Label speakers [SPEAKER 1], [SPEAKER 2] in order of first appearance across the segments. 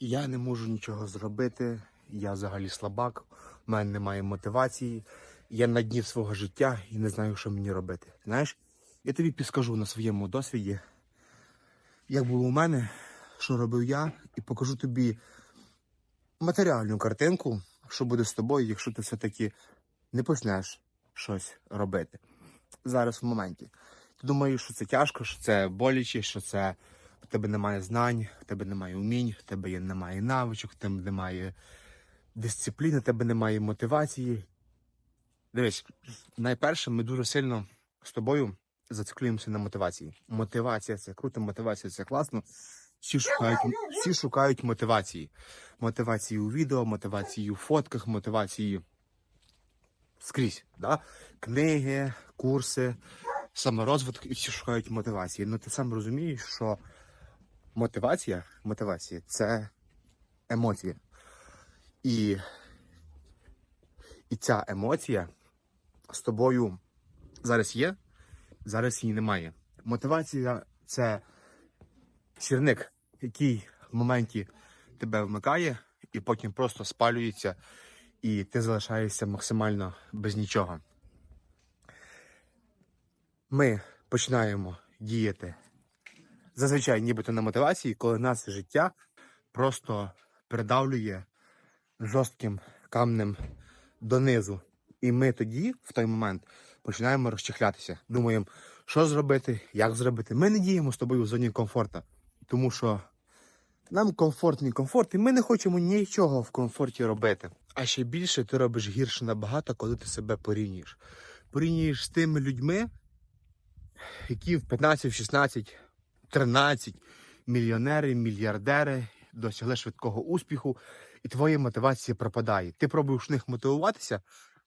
[SPEAKER 1] Я не можу нічого зробити. Я взагалі слабак, в мене немає мотивації. Я на дні свого життя і не знаю, що мені робити. Знаєш, я тобі підскажу на своєму досвіді, як було у мене, що робив я, і покажу тобі матеріальну картинку, що буде з тобою, якщо ти все-таки не почнеш щось робити. Зараз в моменті. Ти думаєш, що це тяжко, що це боляче, що це в тебе немає знань, в тебе немає умінь, в тебе немає навичок, в тебе немає дисципліни, в тебе немає мотивації. Дивись, найперше, ми дуже сильно з тобою зациклюємося на мотивації. Мотивація це круто, мотивація це класно. Всі шукають, всі шукають мотивації. Мотивації у відео, мотивації у фотках, мотивації скрізь. Да? Книги, курси, саморозвиток, і всі шукають мотивації. Ну ти сам розумієш, що мотивація, мотивація це емоція. І, і ця емоція з тобою зараз є, зараз її немає. Мотивація це сірник, який в моменті тебе вмикає, і потім просто спалюється, і ти залишаєшся максимально без нічого. Ми починаємо діяти зазвичай нібито на мотивації, коли нас життя просто придавлює жорстким камнем донизу. І ми тоді, в той момент, починаємо розчехлятися. Думаємо, що зробити, як зробити. Ми не діємо з тобою в зоні комфорту, тому що нам комфортний комфорт, і ми не хочемо нічого в комфорті робити. А ще більше ти робиш гірше набагато, коли ти себе порівнюєш. Порівнюєш з тими людьми, які в 15, 16, 13 мільйонери, мільярдери досягли швидкого успіху, і твоя мотивація пропадає. Ти пробуєш в них мотивуватися,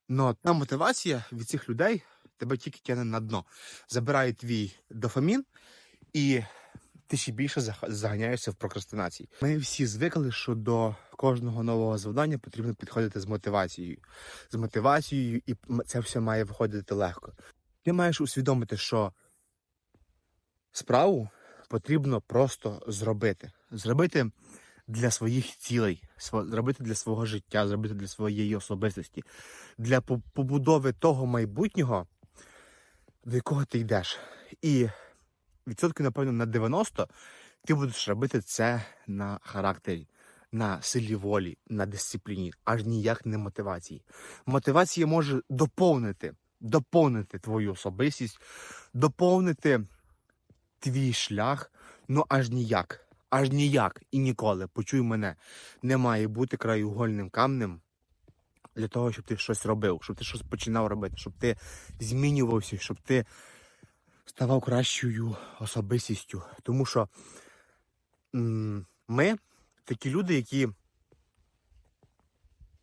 [SPEAKER 1] але та мотивація від цих людей тебе тільки тягне на дно. Забирає твій дофамін, і ти ще більше заганяєшся в прокрастинації. Ми всі звикли, що до кожного нового завдання потрібно підходити з мотивацією. З мотивацією, і це все має виходити легко. Ти маєш усвідомити, що справу потрібно просто зробити. Зробити для своїх цілей, зробити для свого життя, зробити для своєї особистості, для побудови того майбутнього, до якого ти йдеш. І відсотків, напевно, на 90 ти будеш робити це на характері, на силі волі, на дисципліні, аж ніяк не мотивації. Мотивація може доповнити, доповнити твою особистість, доповнити твій шлях, ну аж ніяк. Аж ніяк і ніколи, почуй мене, не має бути краєугольним камнем для того, щоб ти щось робив, щоб ти щось починав робити, щоб ти змінювався, щоб ти ставав кращою особистістю. Тому що ми такі люди, які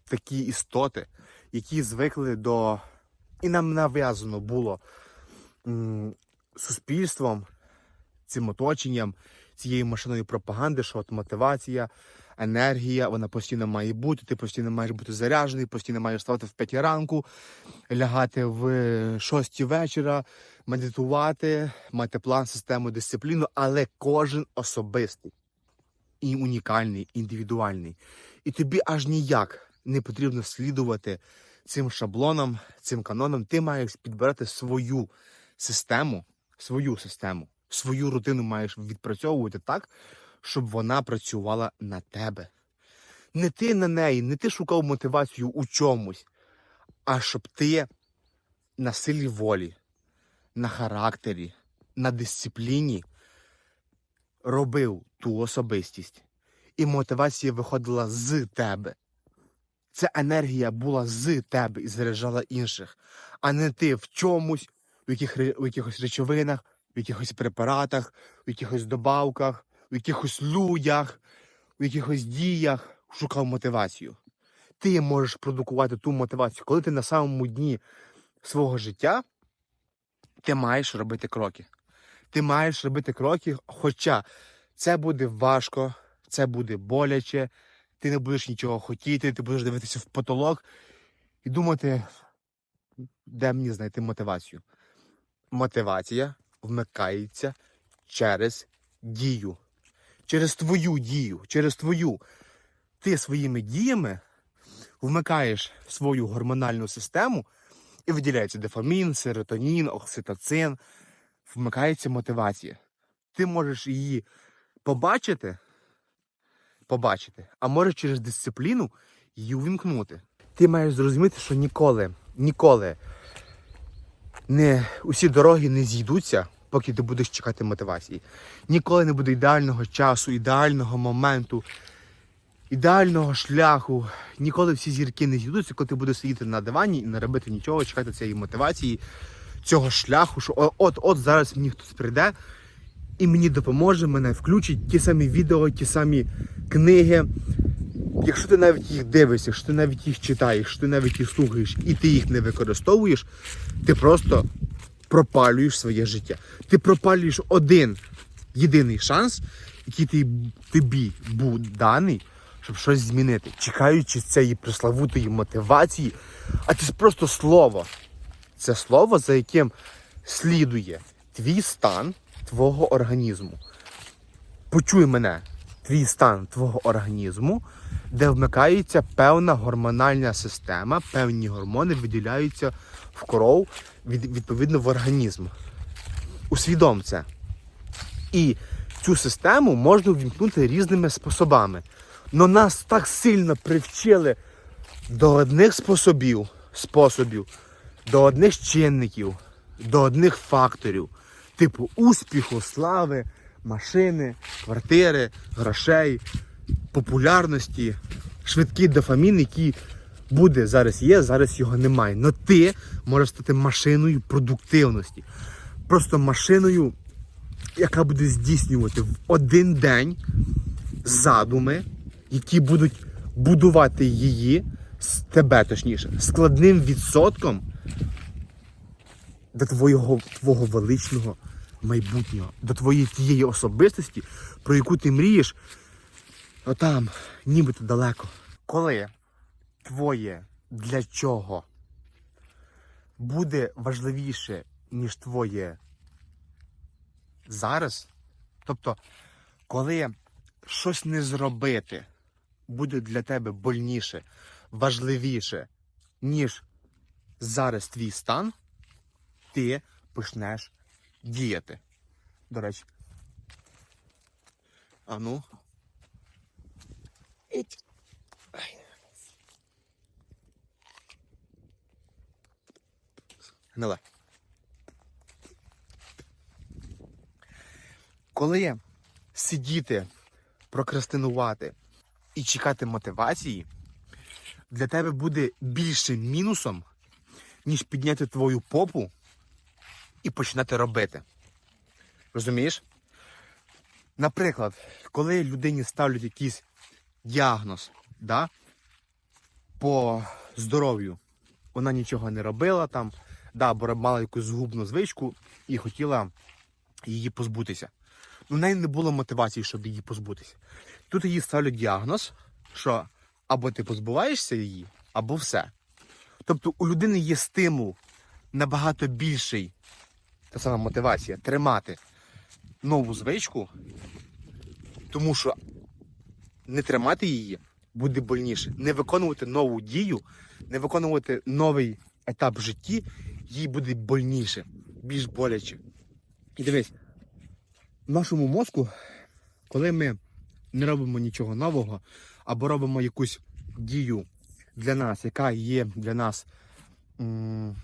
[SPEAKER 1] такі істоти, які звикли до. І нам нав'язано було суспільством, цим оточенням, цією машиною пропаганди, що от мотивація, енергія, вона постійно має бути, ти постійно маєш бути заряджений, постійно маєш ставати в 5 ранку, лягати в 6 вечора, медитувати, мати план, систему, дисципліну, але кожен особистий і унікальний, індивідуальний. І тобі аж ніяк не потрібно слідувати цим шаблонам, цим канонам. Ти маєш підбирати свою систему, свою систему, свою рутину маєш відпрацьовувати так, щоб вона працювала на тебе. Не ти на неї, не ти шукав мотивацію у чомусь, а щоб ти на силі волі, на характері, на дисципліні робив ту особистість. І мотивація виходила з тебе. Ця енергія була з тебе і заряджала інших, а не ти в чомусь, в, яких, в якихось речовинах, в якихось препаратах, в якихось добавках, в якихось людях, в якихось діях шукав мотивацію. Ти можеш продукувати ту мотивацію. Коли ти на самому дні свого життя, ти маєш робити кроки. Ти маєш робити кроки, хоча це буде важко, це буде боляче, ти не будеш нічого хотіти, ти будеш дивитися в потолок і думати, де мені знайти мотивацію? Мотивація вмикається через дію. Через твою дію, через твою. Ти своїми діями вмикаєш свою гормональну систему і виділяється дофамін, серотонін, окситоцин. Вмикається мотивація. Ти можеш її побачити, побачити, а можеш через дисципліну її увімкнути. Ти маєш зрозуміти, що ніколи, ніколи не усі дороги не зійдуться, поки ти будеш чекати мотивації. Ніколи не буде ідеального часу, ідеального моменту, ідеального шляху. Ніколи всі зірки не зійдуться, коли ти будеш сидіти на дивані і не робити нічого, чекати цієї мотивації, цього шляху, що от, от зараз мені хтось прийде і мені допоможе, мене включить ті самі відео, ті самі книги. Якщо ти навіть їх дивишся, якщо ти навіть їх читаєш, якщо ти навіть їх слухаєш і ти їх не використовуєш, ти просто пропалюєш своє життя. Ти пропалюєш один єдиний шанс, який ти, тобі був даний, щоб щось змінити, чекаючи цієї преславутої мотивації, а це просто слово. Це слово, за яким слідує твій стан твого організму. Почуй мене, твій стан твого організму, де вмикається певна гормональна система, певні гормони виділяються в від, відповідно в організм. Усвідом це. І цю систему можна ввімкнути різними способами. Но нас так сильно привчили до одних способів, способів, до одних чинників, до одних факторів, типу успіху, слави, машини, квартири, грошей, популярності, швидкий дофамін, який буде зараз є, зараз його немає. Но ти можеш стати машиною продуктивності. Просто машиною, яка буде здійснювати в один день задуми, які будуть будувати її з тебе, точніше, складним відсотком до твого, твого величного майбутнього, до твоєї тієї особистості, про яку ти мрієш, отам, нібито далеко. Коли твоє для чого буде важливіше, ніж твоє зараз, тобто, коли щось не зробити буде для тебе больніше, важливіше, ніж зараз твій стан, ти почнеш діяти. До речі. А ну. Гниле. Коли сидіти, прокрастинувати і чекати мотивації, для тебе буде більше мінусом, ніж підняти твою попу і починати робити. Розумієш? Наприклад, коли людині ставлять якийсь діагноз да, по здоров'ю, вона нічого не робила там, да, бо мала якусь згубну звичку і хотіла її позбутися. Ну, в неї не було мотивації, щоб її позбутися. Тут їй ставлять діагноз, що або ти позбуваєшся її, або все. Тобто у людини є стимул набагато більший, та сама мотивація, тримати нову звичку, тому що не тримати її буде больніше. Не виконувати нову дію, не виконувати новий етап в житті, їй буде больніше, більш боляче. І дивись, в нашому мозку, коли ми не робимо нічого нового, або робимо якусь дію для нас, яка є для нас м-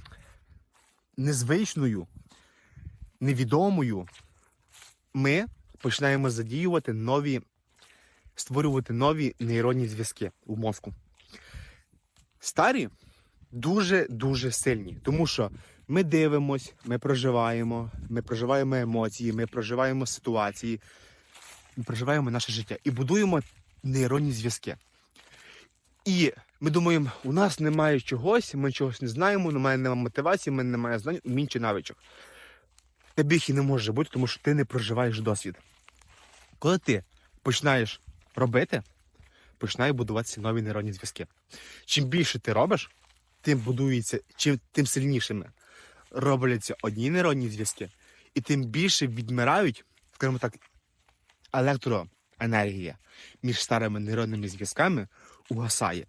[SPEAKER 1] незвичною, невідомою, ми починаємо задіювати нові, створювати нові нейронні зв'язки у мозку. Старі дуже-дуже сильні, тому що ми дивимось, ми проживаємо, ми проживаємо емоції, ми проживаємо ситуації, ми проживаємо наше життя і будуємо нейронні зв'язки. І ми думаємо, у нас немає чогось, ми чогось не знаємо, немає немає мотивації, ми немає знань, умінь чи навичок. Тобі їх і не може бути, тому що ти не проживаєш досвід. Коли ти починаєш робити, починають будуватися нові нейронні зв'язки. Чим більше ти робиш, тим будується, чим тим сильнішими робляться одні нейронні зв'язки, і тим більше відмирають, скажімо так, електроенергія між старими нейронними зв'язками угасає.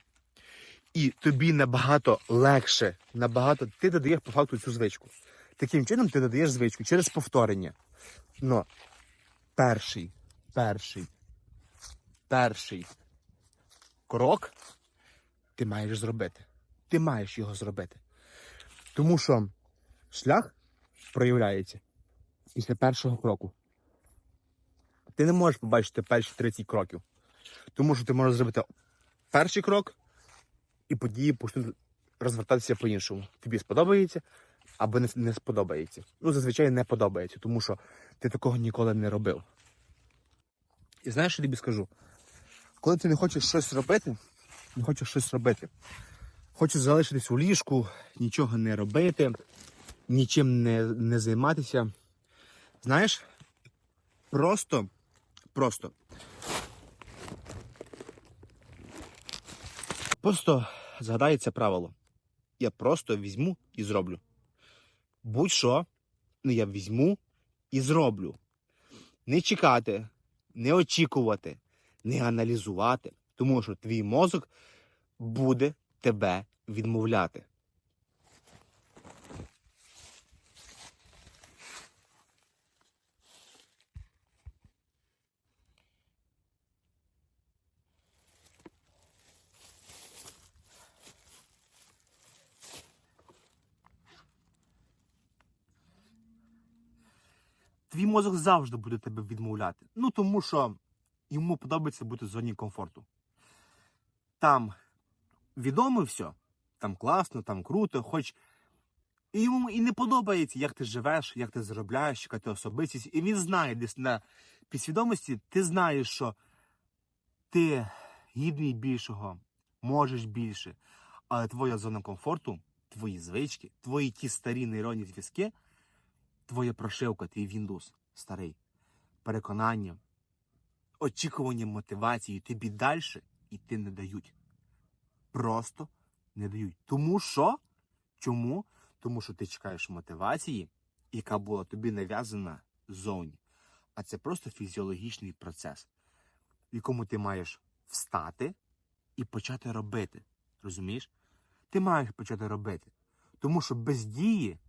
[SPEAKER 1] І тобі набагато легше, набагато ти додаєш по факту цю звичку. Таким чином ти додаєш звичку через повторення. Но перший, перший, перший крок ти маєш зробити. Ти маєш його зробити. Тому що шлях проявляється після першого кроку. Ти не можеш побачити перші 30 кроків. Тому що ти можеш зробити перший крок, і події почнуть розвертатися по-іншому. Тобі сподобається або не, не сподобається. Ну, зазвичай не подобається, тому що ти такого ніколи не робив. І знаєш, що тобі скажу? Коли ти не хочеш щось робити, не хочеш щось робити, хочеш залишитись у ліжку, нічого не робити, нічим не, не займатися. Знаєш, просто, просто. Просто згадай це правило. Я просто візьму і зроблю. Будь-що, ну я візьму і зроблю. Не чекати, не очікувати, не аналізувати, тому що твій мозок буде тебе відмовляти. Твій мозок завжди буде тебе відмовляти. Ну тому що йому подобається бути в зоні комфорту. Там відомо все, там класно, там круто, хоч і йому і не подобається, як ти живеш, як ти заробляєш, яка ти особистість. І він знає десь на підсвідомості, ти знаєш, що ти гідний більшого, можеш більше, але твоя зона комфорту, твої звички, твої ті старі нейронні зв'язки, твоя прошивка, твій Windows старий, переконання, очікування мотивації тобі далі йти не дають. Просто не дають. Тому що? Чому? Тому що ти чекаєш мотивації, яка була тобі нав'язана ззовні. А це просто фізіологічний процес, в якому ти маєш встати і почати робити. Розумієш? Ти маєш почати робити. Тому що без дії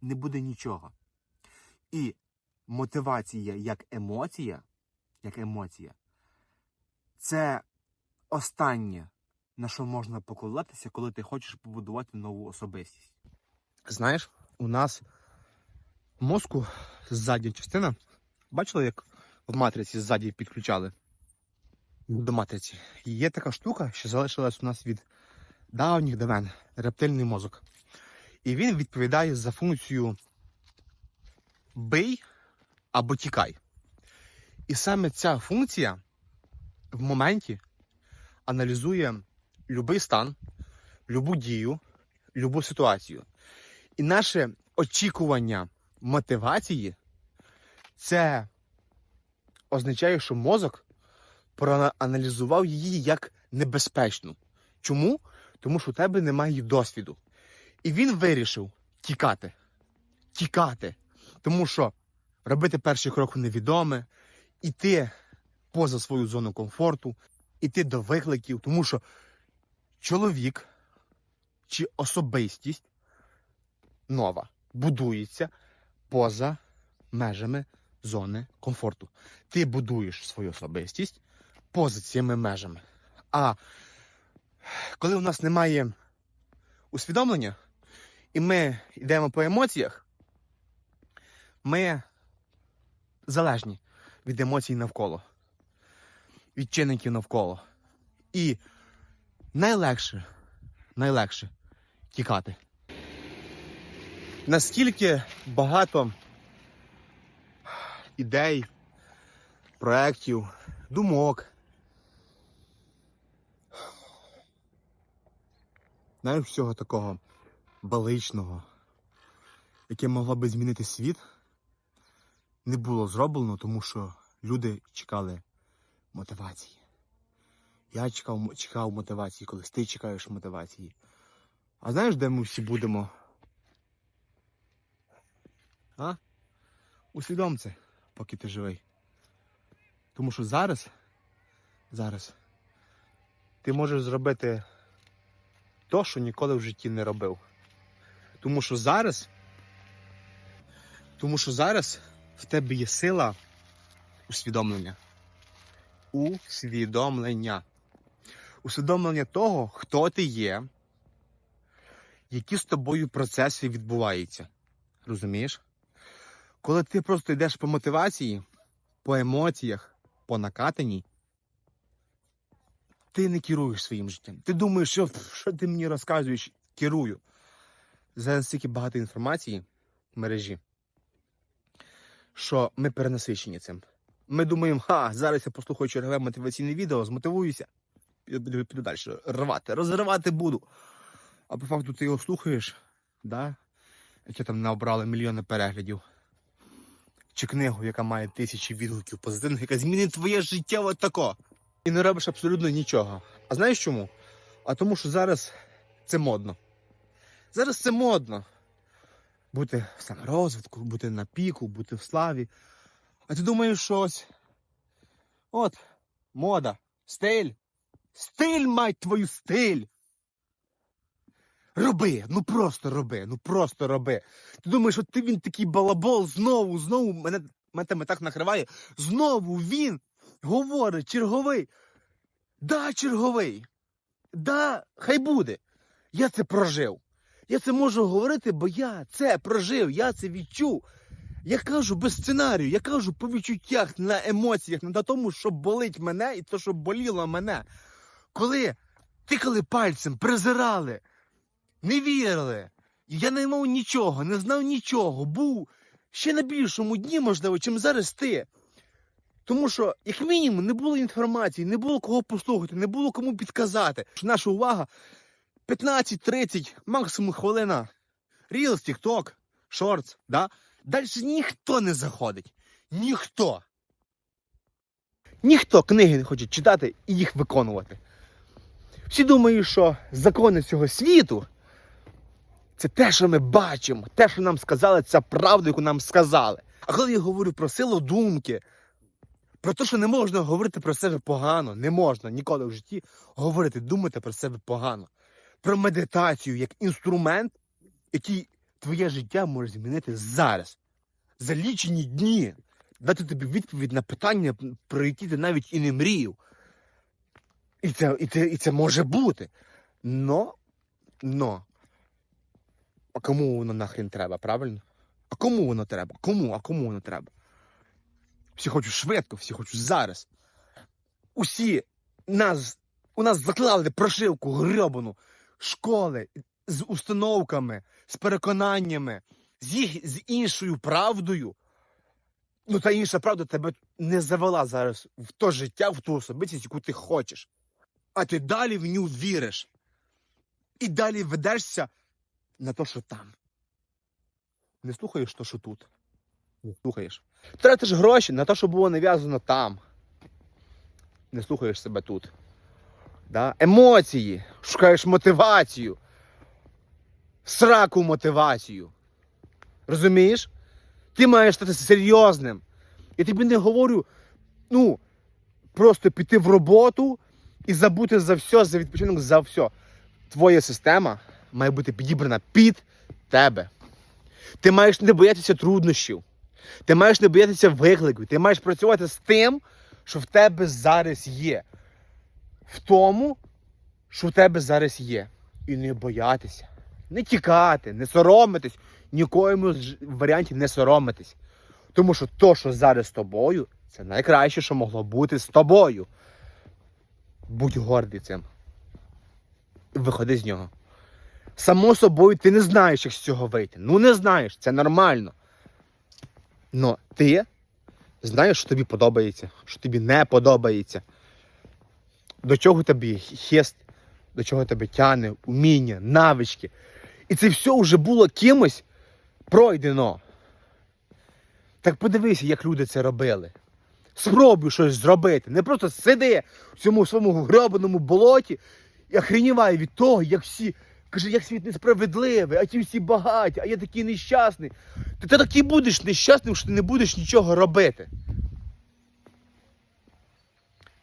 [SPEAKER 1] не буде нічого. І мотивація як емоція, як емоція, це останнє, на що можна покладатися, коли ти хочеш побудувати нову особистість. Знаєш, у нас мозку задня частина. Бачили, як в матриці ззаді підключали до матриці? Є така штука, що залишилась у нас від давніх давен рептильний мозок. І він відповідає за функцію бий або тікай. І саме ця функція в моменті аналізує будь-який стан, любу дію, любу ситуацію. І наше очікування мотивації це означає, що мозок проаналізував її як небезпечну. Чому? Тому що у тебе немає досвіду. І він вирішив тікати. Тікати. Тому що робити перший крок у невідоме, іти поза свою зону комфорту, іти до викликів, тому що чоловік чи особистість нова будується поза межами зони комфорту. Ти будуєш свою особистість поза цими межами. А коли у нас немає усвідомлення, і ми йдемо по емоціях, ми залежні від емоцій навколо, від чинників навколо. І найлегше, найлегше тікати. Наскільки багато ідей, проєктів, думок. Знаєш, всього такого баличного, яке могло би змінити світ, не було зроблено, тому що люди чекали мотивації. Я чекав, чекав мотивації, колись ти чекаєш мотивації. А знаєш, де ми всі будемо? А? Усвідом це, поки ти живий. Тому що зараз, зараз, ти можеш зробити то, що ніколи в житті не робив. Тому що зараз, тому що зараз в тебе є сила усвідомлення. Усвідомлення. Усвідомлення того, хто ти є, які з тобою процеси відбуваються. Розумієш? Коли ти просто йдеш по мотивації, по емоціях, по накатанні, ти не керуєш своїм життям. Ти думаєш, що, що ти мені розказуєш, керую. Зараз стільки багато інформації в мережі, що ми перенасичені цим. Ми думаємо, ха, зараз я послухаю чергове мотиваційне відео, змотивуюся, і піду, далі. Рвати, розривати буду. А по факту ти його слухаєш, да? яке там набрали мільйони переглядів. Чи книгу, яка має тисячі відгуків позитивних, яка змінить твоє життя от тако. І не робиш абсолютно нічого. А знаєш чому? А тому, що зараз це модно. Зараз це модно. Бути в саморозвитку, бути на піку, бути в славі. А ти думаєш, що ось. От, мода, стиль. Стиль, мать твою, стиль. Роби, ну просто роби, ну просто роби. Ти думаєш, от ти він такий балабол, знову, знову мене, мене так накриває. Знову він говорить, черговий. Да, черговий. Да, хай буде. Я це прожив. Я це можу говорити, бо я це прожив, я це відчув. Я кажу без сценарію, я кажу по відчуттях, на емоціях, не на тому, що болить мене і то, що боліло мене. Коли тикали пальцем, презирали, не вірили. Я не мав нічого, не знав нічого, був ще на більшому дні, можливо, чим зараз ти. Тому що, як мінімум, не було інформації, не було кого послухати, не було кому підказати. Наша увага 15-30, максимум хвилина. Reels, TikTok, Shorts, да? Далі ніхто не заходить. Ніхто. Ніхто книги не хоче читати і їх виконувати. Всі думають, що закони цього світу це те, що ми бачимо, те, що нам сказали, це правда, яку нам сказали. А коли я говорю про силу думки, про те, що не можна говорити про себе погано, не можна ніколи в житті говорити, думати про себе погано. Про медитацію як інструмент, який твоє життя може змінити зараз, за лічені дні, дати тобі відповідь на питання, про які ти навіть і не мріяв. І це, і це, і це може бути. Но, но. А кому воно нахрен треба, правильно? А кому воно треба? Кому? А кому воно треба? Всі хочуть швидко, всі хочуть зараз. Усі нас, у нас заклали прошивку грьобану школи з установками, з переконаннями, з їх з іншою правдою. Ну, та інша правда тебе не завела зараз в то життя, в ту особистість, яку ти хочеш. А ти далі в ню віриш. І далі ведешся на те, що там. Не слухаєш то, що тут. Не слухаєш. Тратиш гроші на те, що було нав'язано там. Не слухаєш себе тут. Да? Емоції, шукаєш мотивацію. Сраку мотивацію. Розумієш? Ти маєш стати серйозним. Я тобі не говорю, ну, просто піти в роботу і забути за все, за відпочинок, за все. Твоя система має бути підібрана під тебе. Ти маєш не боятися труднощів. Ти маєш не боятися викликів. Ти маєш працювати з тим, що в тебе зараз є. В тому, що в тебе зараз є. І не боятися. Не тікати, не соромитись, нікоєму з варіанті не соромитись. Тому що то, що зараз з тобою, це найкраще, що могло бути з тобою. Будь гордий цим. Виходи з нього. Само собою, ти не знаєш, як з цього вийти. Ну не знаєш, це нормально. Но ти знаєш, що тобі подобається, що тобі не подобається. До чого тобі хест, до чого тебе тяне, уміння, навички. І це все вже було кимось пройдено. Так подивися, як люди це робили. Спробуй щось зробити. Не просто сиди в цьому своєму гробаному болоті і охренівай від того, як всі Каже, як світ несправедливий, а ті всі багаті, а я такий нещасний. Ти, ти такий будеш нещасним, що ти не будеш нічого робити.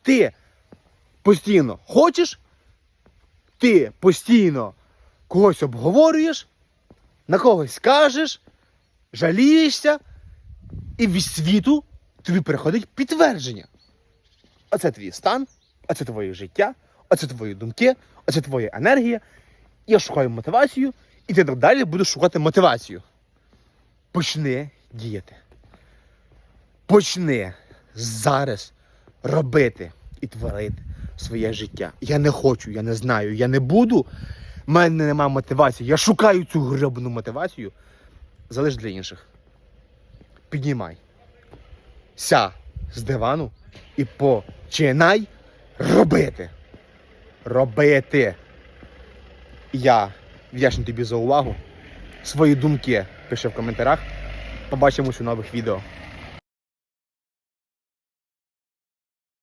[SPEAKER 1] Ти постійно хочеш, ти постійно когось обговорюєш, на когось кажеш, жалієшся, і від світу тобі приходить підтвердження. Оце твій стан, оце твоє життя, оце твої думки, оце твоя енергія. Я шукаю мотивацію, і ти далі будеш шукати мотивацію. Почни діяти. Почни зараз робити і творити своє життя. Я не хочу, я не знаю, я не буду. У мене немає мотивації. Я шукаю цю гребану мотивацію. Залиш для інших. Піднімай. Ся з дивану і починай робити. Робити. Я вдячний тобі за увагу. Свої думки пиши в коментарях. Побачимось у нових відео.